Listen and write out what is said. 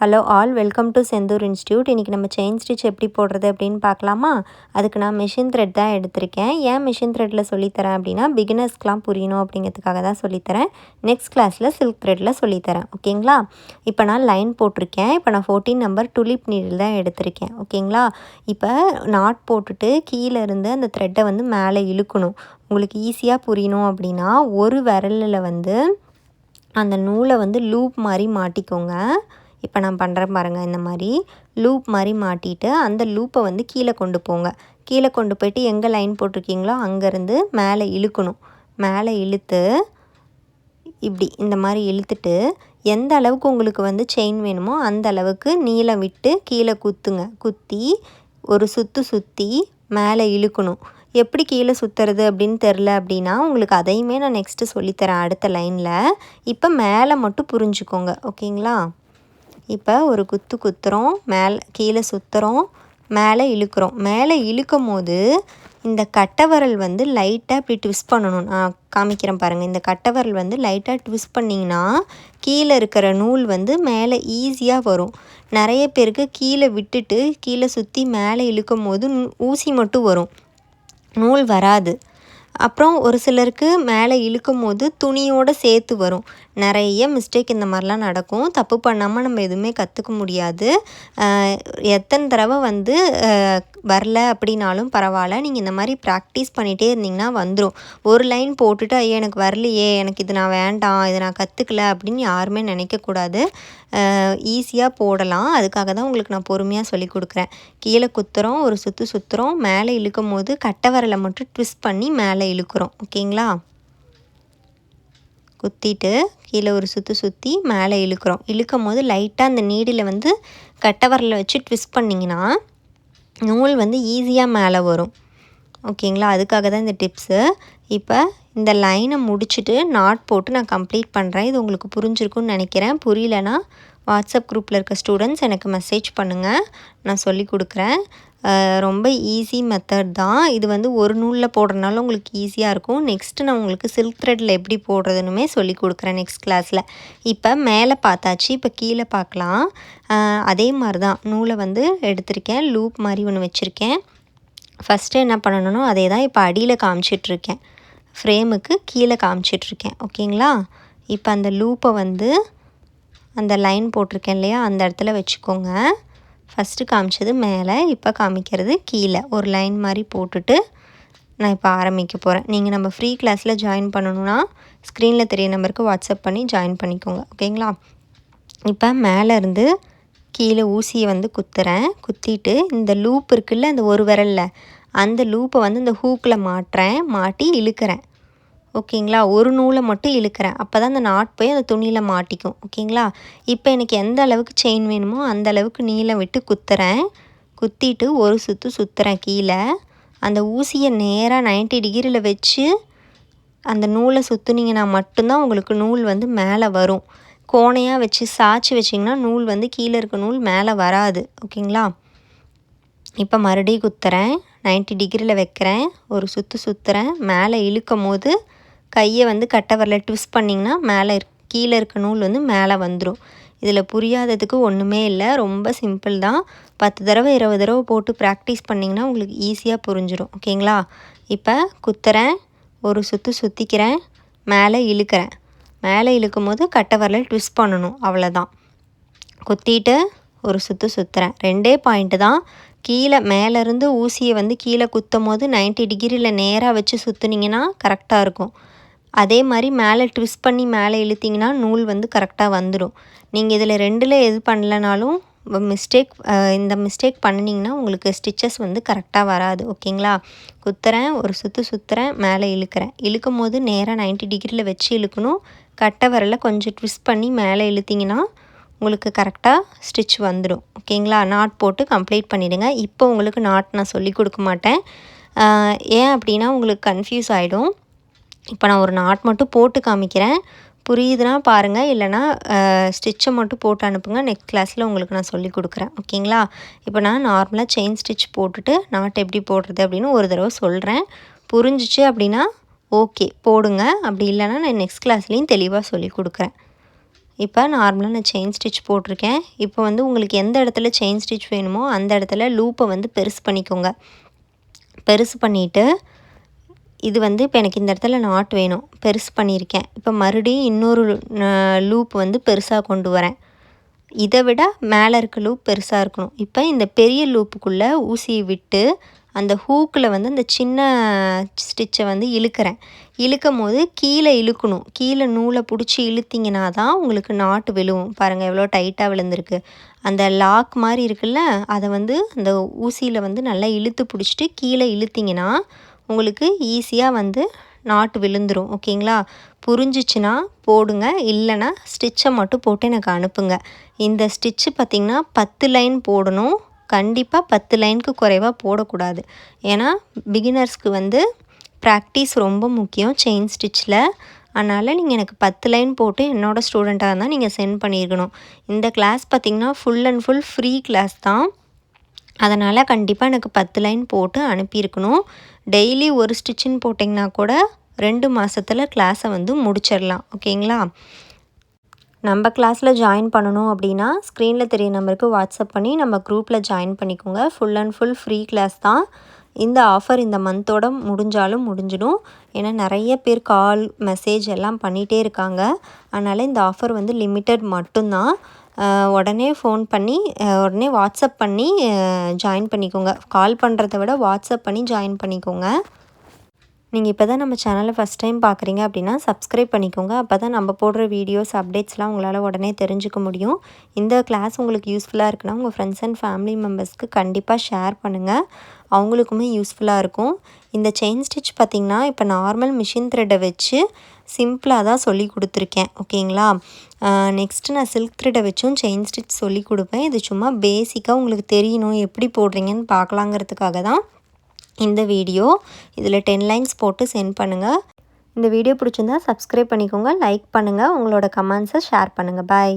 Hello all welcome to Senthur institute. இன்றைக்கி நம்ம chain stitch எப்படி போடுறது அப்படின்னு பார்க்கலாமா? அதுக்கு நான் மிஷின் த்ரெட் தான் எடுத்திருக்கேன். ஏன் மிஷின் த்ரெட்டில் சொல்லித்தரேன் அப்படின்னா பிகினர்ஸ்க்கெலாம் புரியணும் அப்படிங்கிறதுக்காக தான் சொல்லித்தரேன் நெக்ஸ்ட் கிளாஸில் சில்க் த்ரெட்டில் சொல்லித்தரேன் ஓகேங்களா? இப்போ நான் லைன் போட்டிருக்கேன். இப்போ நான் ஃபோர்டீன் நம்பர் டுலிப் நீடில் தான் எடுத்திருக்கேன் ஓகேங்களா? இப்போ நாட் போட்டுட்டு கீழே இருந்து அந்த த்ரெட்டை வந்து மேலே இழுக்கணும். உங்களுக்கு ஈஸியாக புரியணும் அப்படின்னா ஒரு விரலில் வந்து அந்த நூலை வந்து லூப் மாதிரி மாட்டிக்கோங்க. இப்போ நான் பண்ணுறேன் பாருங்கள் இந்த மாதிரி லூப் மாதிரி மாட்டிட்டு அந்த லூப்பை வந்து கீழே கொண்டு போங்க. கீழே கொண்டு போயிட்டு எங்கே லைன் போட்டிருக்கீங்களோ அங்கேருந்து மேலே இழுக்கணும். மேலே இழுத்து இப்படி இந்த மாதிரி இழுத்துட்டு எந்த அளவுக்கு உங்களுக்கு வந்து செயின் வேணுமோ அந்த அளவுக்கு நீளம் விட்டு கீழே குத்துங்க. குத்தி ஒரு சுற்று சுற்றி மேலே இழுக்கணும். எப்படி கீழே சுற்றுறது அப்படின்னு தெரில அப்படின்னா உங்களுக்கு அதையுமே நான் நெக்ஸ்ட்டு சொல்லித்தரேன் அடுத்த லைனில் இப்போ மேலே மட்டும் புரிஞ்சுக்கோங்க ஓகேங்களா? இப்போ ஒரு குத்து குத்துறோம் மேலே கீழே சுற்றுறோம் மேலே இழுக்கிறோம். மேலே இழுக்கும் போது இந்த கட்டவரல் வந்து லைட்டாக இப்படி ட்விஸ்ட் பண்ணணும். நான் காமிக்கிறேன் பாருங்கள் இந்த கட்டவரல் வந்து லைட்டாக ட்விஸ்ட் பண்ணிங்கன்னா கீழே இருக்கிற நூல் வந்து மேலே ஈஸியாக வரும். நிறைய பேருக்கு கீழே விட்டுட்டு கீழே சுற்றி மேலே இழுக்கும் போது ஊசி மட்டும் வரும். நூல் வராது. அப்புறம் ஒரு சிலருக்கு மேலே இழுக்கும் போது துணியோடு சேர்த்து வரும். நிறைய மிஸ்டேக் இந்த மாதிரிலாம் நடக்கும். தப்பு பண்ணாமல் நம்ம எதுவுமே கற்றுக்க முடியாது. எத்தனை தடவை வந்து வரல அப்படின்னாலும் பரவாயில்ல. நீங்கள் இந்த மாதிரி ப்ராக்டிஸ் பண்ணிகிட்டே இருந்தீங்கன்னா வந்துடும் ஒரு லைன் போட்டுட்டு ஐயோ எனக்கு வரலையே. எனக்கு இது நான் வேண்டாம். இதை நான் கற்றுக்கல அப்படின்னு யாருமே நினைக்கக்கூடாது. ஈஸியாக போடலாம். அதுக்காக தான் உங்களுக்கு நான் பொறுமையாக சொல்லி கொடுக்குறேன். கீழே குத்துறோம் ஒரு சுற்று சுற்றுறோம் மேலே இழுக்கும் போது கட்டை வரலை மட்டும் ட்விஸ்ட் பண்ணி மேலே இழுக்கிறோம். ஓகேங்களா? குத்திட்டு கீழே ஒரு சுற்றி சுற்றி மேலே இழுக்கிறோம். இழுக்கும் போது லைட்டாக அந்த நீடில் வந்து கட்டை வரலை வச்சு ட்விஸ்ட் பண்ணிங்கன்னா நூல் வந்து ஈஸியாக மேலே வரும். ஓகேங்களா? அதுக்காக தான் இந்த டிப்ஸு இப்போ இந்த லைனை முடிச்சுட்டு நாட் போட்டு நான் கம்ப்ளீட் பண்ணுறேன் இது உங்களுக்கு புரிஞ்சிருக்குன்னு நினைக்கிறேன். புரியலனா வாட்ஸ்அப் குரூப்பில் இருக்க ஸ்டூடெண்ட்ஸ் எனக்கு மெசேஜ் பண்ணுங்கள் நான் சொல்லி கொடுக்குறேன். ரொம்ப ஈஸி மெத்தட் தான். இது வந்து ஒரு நூலில் போடுறதுனால உங்களுக்கு ஈஸியாக இருக்கும். நெக்ஸ்ட்டு நான் உங்களுக்கு சில்க் த்ரெட்டில் எப்படி போடுறதுனுமே சொல்லி கொடுக்குறேன் நெக்ஸ்ட் கிளாஸில் இப்போ மேலே பார்த்தாச்சு. இப்போ கீழே பார்க்கலாம். அதே மாதிரி தான் நூலை வந்து எடுத்திருக்கேன். லூப் மாதிரி ஒன்று வச்சுருக்கேன். ஃபஸ்ட்டு என்ன பண்ணணும்னோ அதே தான் இப்போ அடியில் காமிச்சிட்ருக்கேன் ஃப்ரேமுக்கு கீழே காமிச்சிட்ருக்கேன் ஓகேங்களா? இப்போ அந்த லூப்பை வந்து அந்த லைன் போட்டிருக்கேன் இல்லையா அந்த இடத்துல வச்சுக்கோங்க. ஃபஸ்ட்டு காமிச்சது மேலே இப்போ காமிக்கிறது கீழே. ஒரு லைன் மாதிரி போட்டுட்டு நான் இப்போ ஆரம்பிக்க போகிறேன் நீங்கள் நம்ம ஃப்ரீ கிளாஸில் ஜாயின் பண்ணணுன்னா ஸ்க்ரீனில் தெரிய நம்பருக்கு வாட்ஸ்அப் பண்ணி ஜாயின் பண்ணிக்கோங்க ஓகேங்களா? இப்போ மேலேருந்து கீழே ஊசியை வந்து குத்துறேன். குத்திட்டு இந்த லூப் இருக்குல்ல அந்த ஒரு விரலில் அந்த லூப்பை வந்து இந்த ஹூக்கில் மாட்டுறேன் மாட்டி இழுக்கிறேன். ஓகேங்களா? ஒரு நூலை மட்டும் இழுக்கிறேன். அப்போ தான் அந்த நாட் போய் அந்த துணியில் மாட்டிக்கும். ஓகேங்களா? இப்போ எனக்கு எந்த அளவுக்கு செயின் வேணுமோ அந்த அளவுக்கு நீளம் விட்டு குத்துறேன். குத்திட்டு ஒரு சுற்று சுற்றுறேன் கீழே. அந்த ஊசியை நேராக நைன்ட்டி டிகிரியில் வச்சு அந்த நூலை சுற்றுனீங்கன்னா மட்டும்தான் உங்களுக்கு நூல் வந்து மேலே வரும். கோணையாக வச்சு சாய்ச்சி வச்சிங்கன்னா நூல் வந்து கீழே இருக்க நூல் மேலே வராது. ஓகேங்களா? இப்போ மறுபடியும் குத்துறேன். நைன்ட்டி டிகிரியில் வைக்கிறேன். ஒரு சுற்று சுற்றுறேன் மேலே இழுக்கும் போது கையை வந்து கட்டை ட்விஸ்ட் பண்ணிங்கன்னா மேலே கீழே இருக்க நூல் வந்து மேலே வந்துடும் இதில் புரியாததுக்கு ஒன்றுமே இல்லை. ரொம்ப சிம்பிள் தான். பத்து தடவை இருபது தடவை போட்டு ப்ராக்டிஸ் பண்ணிங்கன்னா உங்களுக்கு ஈஸியாக புரிஞ்சிடும் ஓகேங்களா? இப்போ குத்துறேன். ஒரு சுற்று சுற்றிக்கிறேன் மேலே இழுக்கிறேன். மேலே இழுக்கும் போது கட்டை ட்விஸ்ட் பண்ணணும். அவ்வளோதான் குத்திட்டு ஒரு சுற்று சுற்றுறேன் ரெண்டே பாயிண்ட்டு தான். கீழே மேலேருந்து ஊசியை வந்து கீழே குத்தும் போது நைன்ட்டி டிகிரியில் நேராக வச்சு சுற்றுனீங்கன்னா கரெக்டாக இருக்கும். அதே மாதிரி மேலே ட்விஸ்ட் பண்ணி மேலே இழுத்திங்கன்னா நூல் வந்து கரெக்டாக வந்துடும் நீங்கள் இதில் ரெண்டில் எது பண்ணலனாலும் மிஸ்டேக் இந்த மிஸ்டேக் பண்ணினீங்கன்னா உங்களுக்கு ஸ்டிச்சஸ் வந்து கரெக்டாக வராது. ஓகேங்களா? குத்துறேன் ஒரு சுற்று சுற்றுறேன் மேலே இழுக்கிறேன். இழுக்கும் போது நேராக நைன்ட்டி டிகிரியில் வச்சு இழுக்கணும். கட்டை வரல கொஞ்சம் ட்விஸ்ட் பண்ணி மேலே இழுத்திங்கன்னா உங்களுக்கு கரெக்டாக ஸ்டிச் வந்துடும் ஓகேங்களா? நாட் போட்டு கம்ப்ளீட் பண்ணிவிடுங்க இப்போ உங்களுக்கு நாட் நான் சொல்லி கொடுக்க மாட்டேன். ஏன் அப்படின்னா உங்களுக்கு கன்ஃபியூஸ் ஆகிடும் இப்போ நான் ஒரு நாட் மட்டும் போட்டு காமிக்கிறேன். புரியுதுன்னா பாருங்கள் இல்லைனா ஸ்டிச்சை மட்டும் போட்டு அனுப்புங்க. நெக்ஸ்ட் கிளாஸில் உங்களுக்கு நான் சொல்லி கொடுக்குறேன். ஓகேங்களா? இப்போ நான் நார்மலாக செயின் ஸ்டிச் போட்டுட்டு நாட் எப்படி போடுறது அப்படின்னு ஒரு தடவை சொல்கிறேன் புரிஞ்சிச்சு அப்படின்னா ஓகே போடுங்க. அப்படி இல்லைனா நான் நெக்ஸ்ட் கிளாஸ்லேயும் தெளிவாக சொல்லி கொடுக்குறேன். இப்போ நார்மலாக நான் செயின் ஸ்டிச் போட்டிருக்கேன். இப்போ வந்து உங்களுக்கு எந்த இடத்துல செயின் ஸ்டிச் வேணுமோ அந்த இடத்துல லூப்பை வந்து பெருசு பண்ணிக்கோங்க. பெருசு பண்ணிவிட்டு இது வந்து இப்போ எனக்கு இந்த இடத்துல நாட் வேணும். பெருசு பண்ணியிருக்கேன். இப்போ மறுபடியும் இன்னொரு லூப் வந்து பெருசாக கொண்டு வரேன். இதை விட மேலே இருக்க லூப் பெருசாக இருக்கணும். இப்போ இந்த பெரிய லூப்புக்குள்ளே ஊசியை விட்டு அந்த ஹூக்கில் வந்து அந்த சின்ன ஸ்டிச்சை வந்து இழுக்கிறேன். இழுக்கும் போது கீழே இழுக்கணும். கீழே நூலை பிடிச்சி இழுத்திங்கன்னா தான் உங்களுக்கு நாட்டு விழுவும். பாருங்கள் எவ்வளோ டைட்டாக விழுந்திருக்கு. அந்த லாக் மாதிரி இருக்குல்ல அதை வந்து அந்த ஊசியில் வந்து நல்லா இழுத்து பிடிச்சிட்டு கீழே இழுத்திங்கன்னா உங்களுக்கு ஈஸியாக வந்து நாட்டு விழுந்துடும் ஓகேங்களா? புரிஞ்சிச்சுன்னா போடுங்க. இல்லைன்னா ஸ்டிச்சை மட்டும் போட்டு எனக்கு அனுப்புங்க. இந்த ஸ்டிச்சு பார்த்திங்கன்னா பத்து லைன் போடணும். கண்டிப்பாக பத்து லைனுக்கு குறைவாக போடக்கூடாது. ஏன்னா பிகினர்ஸ்க்கு வந்து ப்ராக்டிஸ் ரொம்ப முக்கியம் செயின் ஸ்டிச்சில் அதனால் நீங்கள் எனக்கு பத்து லைன் போட்டு என்னோடய ஸ்டூடெண்ட்டாக இருந்தால் நீங்கள் சென்ட் பண்ணியிருக்கணும். இந்த கிளாஸ் பார்த்திங்கன்னா full and full free class தான். அதனால் கண்டிப்பாக எனக்கு பத்து லைன் போட்டு அனுப்பியிருக்கணும். டெய்லி ஒரு ஸ்டிச்சின்னு போட்டிங்கன்னா கூட ரெண்டு மாதத்தில் கிளாஸை வந்து முடிச்சிடலாம் ஓகேங்களா? நம்ம கிளாஸில் ஜாயின் பண்ணணும் அப்படின்னா ஸ்க்ரீனில் தெரிய நம்பருக்கு வாட்ஸ்அப் பண்ணி நம்ம குரூப்பில் ஜாயின் பண்ணிக்கோங்க. Full and full free class தான். இந்த ஆஃபர் இந்த மந்தோட முடிஞ்சாலும் முடிஞ்சிடும். ஏன்னா நிறைய பேர் கால் மெசேஜ் எல்லாம் பண்ணிகிட்டே இருக்காங்க. அதனால் இந்த ஆஃபர் வந்து லிமிட்டட் மட்டும்தான். உடனே ஃபோன் பண்ணி உடனே வாட்ஸ்அப் பண்ணி ஜாயின் பண்ணிக்கோங்க. கால் பண்ணுறத விட வாட்ஸ்அப் பண்ணி ஜாயின் பண்ணிக்கோங்க. நீங்கள் இப்போ தான் நம்ம சேனலை ஃபஸ்ட் டைம் பார்க்குறீங்க அப்படின்னா சப்ஸ்கிரைப் பண்ணிக்கோங்க. அப்போ தான் நம்ம போடுற வீடியோஸ் அப்டேட்ஸ்லாம் உங்களால் உடனே தெரிஞ்சுக்க முடியும். இந்த கிளாஸ் உங்களுக்கு யூஸ்ஃபுல்லாக இருக்குன்னா உங்கள் ஃப்ரெண்ட்ஸ் அண்ட் ஃபேமிலி மெம்பர்ஸ்க்கு கண்டிப்பாக ஷேர் பண்ணுங்கள் அவங்களுக்குமே யூஸ்ஃபுல்லாக இருக்கும். இந்த செயின் ஸ்டிச் பார்த்திங்கன்னா இப்போ நார்மல் மிஷின் த்ரெட்டை வச்சு சிம்பிளாக தான் சொல்லி கொடுத்துருக்கேன். ஓகேங்களா நெக்ஸ்ட்டு நான் சில்க் த்ரெட்டை வச்சும் செயின் ஸ்டிச் சொல்லி கொடுப்பேன். இது சும்மா பேசிக்காக உங்களுக்கு தெரியணும் எப்படி போடுறீங்கன்னு பார்க்கலாங்கிறதுக்காக தான். இந்த வீடியோ இதில் டென் லைன்ஸ் போட்டு சென்ட் பண்ணுங்கள் இந்த வீடியோ பிடிச்சிருந்தா சப்ஸ்கிரைப் பண்ணிக்கோங்க லைக் பண்ணுங்கள் உங்களோட கமெண்ட்ஸை ஷேர் பண்ணுங்கள் பாய்